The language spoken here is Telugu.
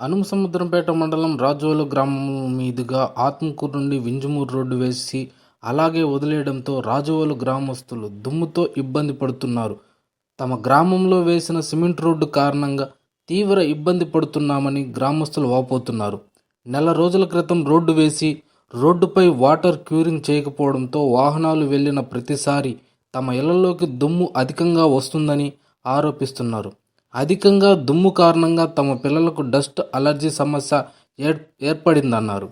అనుమసముద్రంపేట మండలం రాజోలు గ్రామం మీదుగా ఆత్మకూరు నుండి వింజమూరు రోడ్డు వేసి అలాగే వదిలేయడంతో రాజోలు గ్రామస్తులు దుమ్ముతో ఇబ్బంది పడుతున్నారు. తమ గ్రామంలో వేసిన సిమెంట్ రోడ్డు కారణంగా తీవ్ర ఇబ్బంది పడుతున్నామని గ్రామస్తులు వాపోతున్నారు. నెల రోజుల క్రితం రోడ్డు వేసి రోడ్డుపై వాటర్ క్యూరింగ్ చేయకపోవడంతో వాహనాలు వెళ్ళిన ప్రతిసారి తమ ఇళ్ళలోకి దుమ్ము అధికంగా వస్తుందని ఆరోపిస్తున్నారు. అధికంగా దుమ్ము కారణంగా తమ పిల్లలకు డస్ట్ అలర్జీ సమస్య ఏర్ ఏర్పడిందన్నారు.